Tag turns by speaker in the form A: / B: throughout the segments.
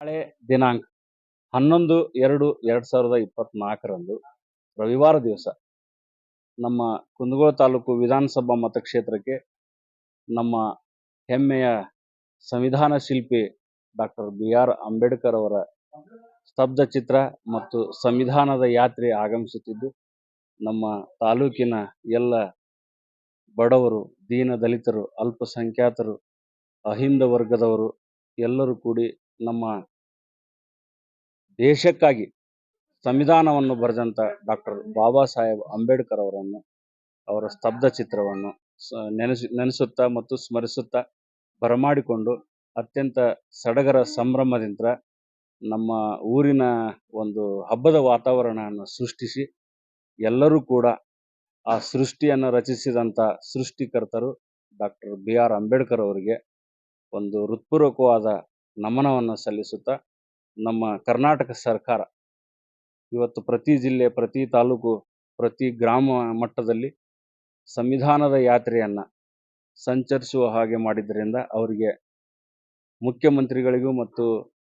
A: ನಾಳೆ ದಿನಾಂಕ ಹನ್ನೊಂದು ಎರಡು ಎರಡು ಸಾವಿರದ ಇಪ್ಪತ್ನಾಲ್ಕರಂದು ರವಿವಾರ ದಿವಸ ನಮ್ಮ ಕುಂದಗೋಳ ತಾಲೂಕು ವಿಧಾನಸಭಾ ಮತಕ್ಷೇತ್ರಕ್ಕೆ ನಮ್ಮ ಹೆಮ್ಮೆಯ ಸಂವಿಧಾನ ಶಿಲ್ಪಿ ಡಾಕ್ಟರ್ ಬಿ ಆರ್ ಅಂಬೇಡ್ಕರ್ ಅವರ ಸ್ತಬ್ಧ ಚಿತ್ರ ಮತ್ತು ಸಂವಿಧಾನದ ಯಾತ್ರೆ ಆಗಮಿಸುತ್ತಿದ್ದು, ನಮ್ಮ ತಾಲೂಕಿನ ಎಲ್ಲ ಬಡವರು, ದೀನ ದಲಿತರು, ಅಲ್ಪಸಂಖ್ಯಾತರು, ಅಹಿಂದ ವರ್ಗದವರು ಎಲ್ಲರೂ ಕೂಡಿ ನಮ್ಮ ದೇಶಕ್ಕಾಗಿ ಸಂವಿಧಾನವನ್ನು ಬರೆದಂಥ ಡಾಕ್ಟರ್ ಬಾಬಾ ಸಾಹೇಬ್ ಅಂಬೇಡ್ಕರ್ ಅವರನ್ನು, ಅವರ ಸ್ತಬ್ಧ ಚಿತ್ರವನ್ನು ನೆನೆಸಿ, ನೆನೆಸುತ್ತಾ ಮತ್ತು ಸ್ಮರಿಸುತ್ತಾ ಬರಮಾಡಿಕೊಂಡು ಅತ್ಯಂತ ಸಡಗರ ಸಂಭ್ರಮದಿಂದ ನಮ್ಮ ಊರಿನ ಒಂದು ಹಬ್ಬದ ವಾತಾವರಣವನ್ನು ಸೃಷ್ಟಿಸಿ ಎಲ್ಲರೂ ಕೂಡ ಆ ಸೃಷ್ಟಿಯನ್ನು ರಚಿಸಿದಂಥ ಸೃಷ್ಟಿಕರ್ತರು ಡಾಕ್ಟರ್ ಬಿ ಆರ್ ಅಂಬೇಡ್ಕರ್ ಅವರಿಗೆ ಒಂದು ಹೃತ್ಪೂರ್ವಕವಾದ ನಮನವನ್ನು ಸಲ್ಲಿಸುತ್ತಾ ನಮ್ಮ ಕರ್ನಾಟಕ ಸರ್ಕಾರ ಇವತ್ತು ಪ್ರತಿ ಜಿಲ್ಲೆ, ಪ್ರತಿ ತಾಲೂಕು, ಪ್ರತಿ ಗ್ರಾಮ ಮಟ್ಟದಲ್ಲಿ ಸಂವಿಧಾನದ ಯಾತ್ರೆಯನ್ನು ಸಂಚರಿಸುವ ಹಾಗೆ ಮಾಡಿದ್ದರಿಂದ ಅವರಿಗೆ ಮುಖ್ಯಮಂತ್ರಿಗಳಿಗೂ ಮತ್ತು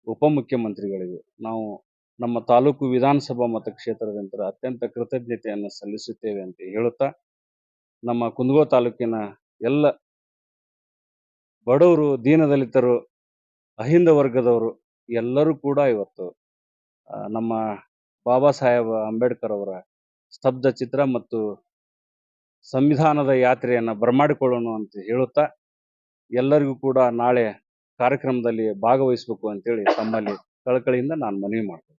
A: ಉಪಮುಖ್ಯಮಂತ್ರಿಗಳಿಗೂ ನಾವು ನಮ್ಮ ತಾಲೂಕು ವಿಧಾನಸಭಾ ಮತಕ್ಷೇತ್ರದಿಂದ ಅತ್ಯಂತ ಕೃತಜ್ಞತೆಯನ್ನು ಸಲ್ಲಿಸುತ್ತೇವೆ ಅಂತ ಹೇಳುತ್ತಾ ನಮ್ಮ ಕುಂದಗೋ ತಾಲೂಕಿನ ಎಲ್ಲ ಬಡವರು, ದೀನದಲಿತರು ಅಹಿಂದ ವರ್ಗದವರು ಎಲ್ಲರೂ ಕೂಡ ಇವತ್ತು ನಮ್ಮ ಬಾಬಾ ಸಾಹೇಬ್ ಅಂಬೇಡ್ಕರ್ ಅವರ ಸ್ತಬ್ಧ ಚಿತ್ರ ಮತ್ತು ಸಂವಿಧಾನದ ಯಾತ್ರೆಯನ್ನು ಬರಮಾಡಿಕೊಳ್ಳೋಣ ಅಂತ ಹೇಳುತ್ತಾ, ಎಲ್ಲರಿಗೂ ಕೂಡ ನಾಳೆ ಕಾರ್ಯಕ್ರಮದಲ್ಲಿ ಭಾಗವಹಿಸಬೇಕು ಅಂತೇಳಿ ತಮ್ಮಲ್ಲಿ ಕಳಕಳಿಯಿಂದ ನಾನು ಮನವಿ ಮಾಡ್ತೇನೆ.